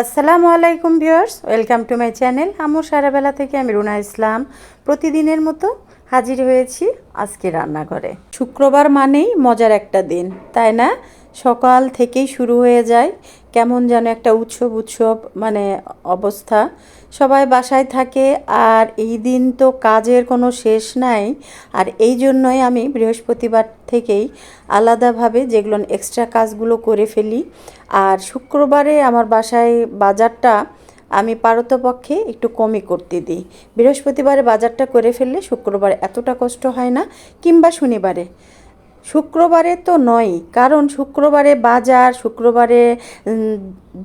আসসালামু আলাইকুম viewers, welcome to my channel. আমুর সারাবেলা থেকে আমি রুনা ইসলাম। প্রতিদিনের মতো হাজির হয়েছি আজকে রান্নাঘরে। শুক্রবার মানেই মজার একটা দিন, তাই না? সকাল থেকেই শুরু হয়ে যায়। কেমন যেন একটা উৎসব উৎসব মানে অবস্থা। সবাই বাসায় থাকে আর এই দিন তো কাজের কোনো শেষ নাই। আর এই জন্যই আমি বৃহস্পতিবার থেকেই আলাদাভাবে যেগুলো এক্সট্রা কাজগুলো করে ফেলি। আর শুক্রবারে আমার বাসায় বাজারটা আমি পারতপক্ষে একটু কমই করতে দিই। বৃহস্পতিবারে বাজারটা করে ফেললে শুক্রবারে এতটা কষ্ট হয় না কিংবা শনিবারে। শুক্রবারে তো নয়, কারণ শুক্রবারে বাজার, শুক্রবারে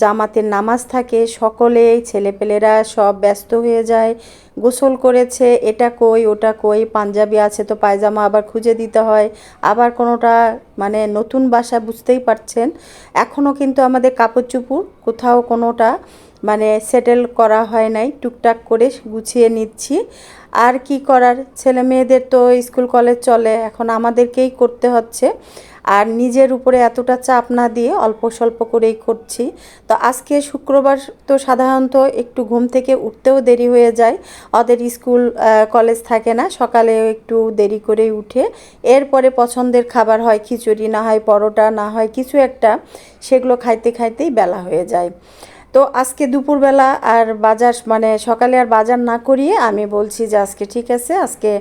জামাতের নামাজ থাকে, সকলেই ছেলেপেলেরা সব ব্যস্ত হয়ে যায়, গোসল করেছে, এটা কই, ওটা কই, পাঞ্জাবি আছে তো পায়জামা আবার খুঁজে দিতে হয়, আবার কোনোটা মানে নতুন বাসা বুঝতেই পারছেন এখনও কিন্তু আমাদের কাপড় চুপুর কোথাও কোনোটা মানে সেটেল করা হয় নাই, টুকটাক করে গুছিয়ে নিচ্ছি। আর কি করার? ছেলে মেয়েদের তো স্কুল, কলেজ চলে, এখন আমাদেরকেই করতে হচ্ছে। আর নিজের উপরে এতটা চাপ না দিয়ে অল্প স্বল্প করেই করছি। তো আজকে শুক্রবার তো সাধারণত একটু ঘুম থেকে উঠতেও দেরি হয়ে যায়। ওদের স্কুল কলেজ থাকে না, সকালে একটু দেরি করেই উঠে। এরপরে পছন্দের খাবার হয় খিচুড়ি, না হয় পরোটা, না হয় কিছু একটা, সেগুলো খাইতে খাইতেই বেলা হয়ে যায়। তো আজকে দুপুরবেলা আর বাজার মানে সকালে আর বাজার না করিয়ে আমি বলছি যে আজকে ঠিক আছে, আজকে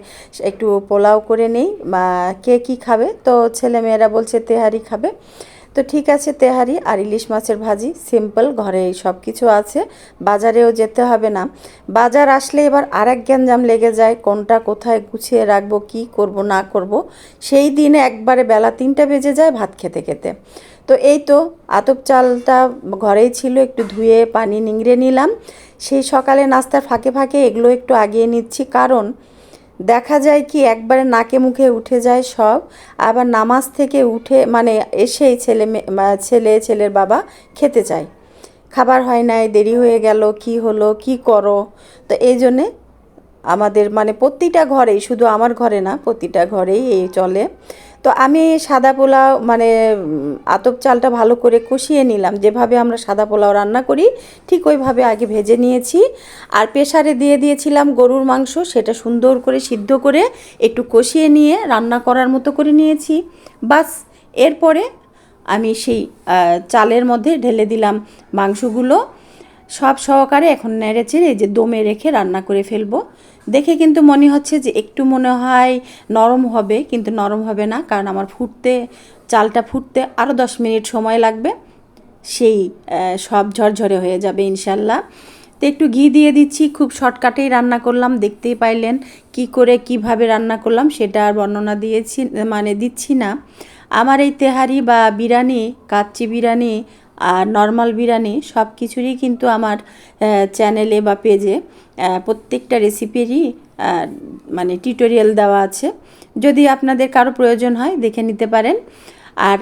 একটু পোলাও করে নেই বা কে কী খাবে? তো ছেলে মেয়েরা বলছে তেহারি খাবে। তো ঠিক আছে তেহারি, আর ইলিশ মাছের ভাজি সিম্পল ঘরে এই সব কিছু আছে, বাজারেও যেতে হবে না। বাজার আসলে এবার আর এক গ্যাঞ্জাম লেগে যায়, কোনটা কোথায় গুছিয়ে রাখব, কি করব, না করব। সেই দিনে একবারে বেলা তিনটা বেজে যায় ভাত খেতে খেতে। তো এই তো আতপ চালটা ঘরেই ছিল, একটু ধুয়ে পানি নিংড়ে নিলাম। সেই সকালে নাস্তার ফাঁকে ফাঁকে এগুলো একটু আগিয়ে নিচ্ছি, কারণ দেখা যায় কি একবারে নাকে মুখে উঠে যায় সব, আবার নামাজ থেকে উঠে মানে এসেই ছেলে ছেলে, ছেলের বাবা খেতে চায়। খাবার হয় নাই, দেরি হয়ে গেল, কি হলো, কি করো? তো এই জন্যে আমাদের মানে প্রতিটা ঘরেই, শুধু আমার ঘরে না, প্রতিটা ঘরেই এই চলে। তো আমি সাদা পোলাও মানে আতপ চালটা ভালো করে কষিয়ে নিলাম। যেভাবে আমরা সাদা পোলাও রান্না করি, ঠিক ওইভাবে আগে ভেজে নিয়েছি। আর প্রেশারে দিয়ে দিয়েছিলাম গরুর মাংস, সেটা সুন্দর করে সিদ্ধ করে একটু কষিয়ে নিয়ে রান্না করার মতো করে নিয়েছি। বাস, এরপরে আমি সেই চালের মধ্যে ঢেলে দিলাম মাংসগুলো। সব সহকারে এখন নেড়ে চেড়ে যে দমে রেখে রান্না করে ফেলব। দেখে কিন্তু মনে হচ্ছে যে একটু মনে হয় নরম হবে, কিন্তু নরম হবে না, কারণ আমার ফুটতে, চালটা ফুটতে আরও দশ মিনিট সময় লাগবে। সেই সব ঝরঝরে হয়ে যাবে ইনশাল্লাহ। তো একটু ঘি দিয়ে দিচ্ছি, খুব শর্টকাটেই রান্না করলাম, দেখতেই পাইলেন কি করে, কীভাবে রান্না করলাম, সেটা আর বর্ণনা দিয়েছি মানে দিচ্ছি না। আমার এই তেহারি বা বিরিয়ানি, কাচ্চি বিরিয়ানি আর নর্মাল বিরিয়ানি সব কিছুরই কিন্তু আমার চ্যানেলে বা পেজে প্রত্যেকটা রেসিপিরই মানে টিউটোরিয়াল দেওয়া আছে। যদি আপনাদের কারও প্রয়োজন হয়, দেখে নিতে পারেন। আর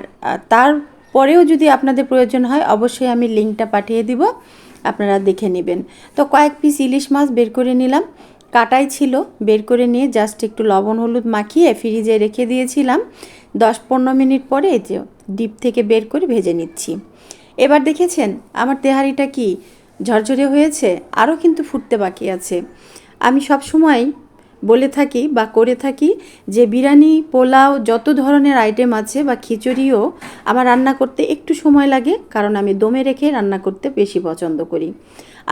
তারপরেও যদি আপনাদের প্রয়োজন হয়, অবশ্যই আমি লিঙ্কটা পাঠিয়ে দিব, আপনারা দেখে নেবেন। তো কয়েক পিস ইলিশ মাছ বের করে নিলাম। কাটাই ছিল, বের করে নিয়ে জাস্ট একটু লবণ, হলুদ মাখিয়ে ফ্রিজে রেখে দিয়েছিলাম। দশ পনেরো মিনিট পরে যে ডিপ থেকে বের করে ভেজে নিচ্ছি। এবার দেখেছেন আমার তেহারিটা কি? ঝরঝরে হয়েছে, আরও কিন্তু ফুটতে বাকি আছে। আমি সব সময় বলে থাকি বা করে থাকি যে বিরিয়ানি, পোলাও যত ধরনের আইটেম আছে বা খিচুড়িও আমার রান্না করতে একটু সময় লাগে কারণ আমি দমে রেখে রান্না করতে বেশি পছন্দ করি।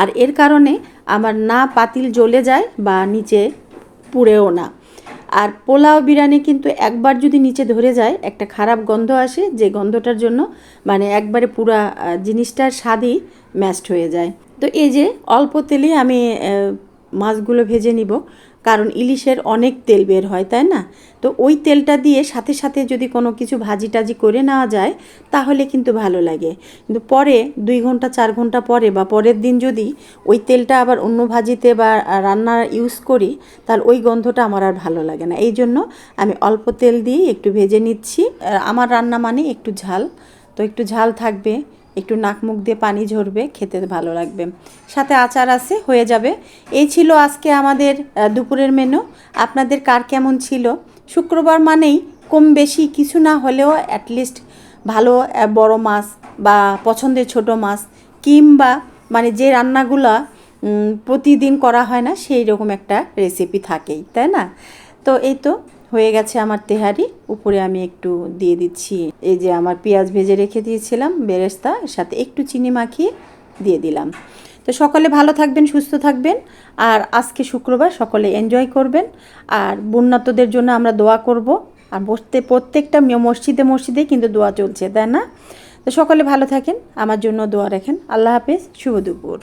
আর এর কারণে আমার না পাতিল জ্বলে যায় বা নিচে পুড়েও না। আর পোলাও বিরিয়ানি কিন্তু একবার যদি নিচে ধরে যায়, একটা খারাপ গন্ধ আসে, যে গন্ধটার জন্য মানে একবারে পুরা জিনিসটার স্বাদই ম্যাস্ট হয়ে যায়। তো এই যে অল্প তেলে আমি মাছগুলো ভেজে নিব, কারণ ইলিশের অনেক তেল বের হয়, তাই না? তো ওই তেলটা দিয়ে সাথে সাথে যদি কোনো কিছু ভাজি টাজি করে নেওয়া যায়, তাহলে কিন্তু ভালো লাগে। কিন্তু পরে, দুই ঘণ্টা, চার ঘণ্টা পরে বা পরের দিন যদি ওই তেলটা আবার অন্য ভাজিতে বা রান্না ইউজ করি, তাহলে ওই গন্ধটা আমার আর ভালো লাগে না। এই জন্য আমি অল্প তেল দিয়ে একটু ভেজে নিচ্ছি। আমার রান্না মানে একটু ঝাল, তো একটু ঝাল থাকবে। একটু নাক মুখ দিয়ে পানি ঝরবে, খেতে ভালো লাগবে। সাথে আচার আছে, হয়ে যাবে। এই ছিল আজকে আমাদের দুপুরের মেনু আপনাদের কার কেমন ছিল? শুক্রবার মানেই কম বেশি কিছু না হলেও অ্যাটলিস্ট ভালো বড় মাছ বা পছন্দের ছোট মাছ, কিংবা মানে যে রান্নাগুলা প্রতিদিন করা হয় না, সেই রকম একটা রেসিপি থাকেই, তাই না? তো এই তো হয়ে গেছে আমার তেহারি। উপরে আমি একটু দিয়ে দিচ্ছি এই যে আমার পেঁয়াজ ভেজে রেখে দিয়েছিলাম, বেরেস্তা, এর সাথে একটু চিনি মাখিয়ে দিয়ে দিলাম। তো সকলে ভালো থাকবেন, সুস্থ থাকবেন, আর আজকে শুক্রবার সকলে এনজয় করবেন। আর বন্যাতদের জন্য আমরা দোয়া করব। আর বসতে, প্রত্যেকটা মসজিদে মসজিদে কিন্তু দোয়া চলছে, তাই না? তো সকলে ভালো থাকেন, আমার জন্য দোয়া রাখেন। আল্লাহ হাফেজ, শুভ দুপুর।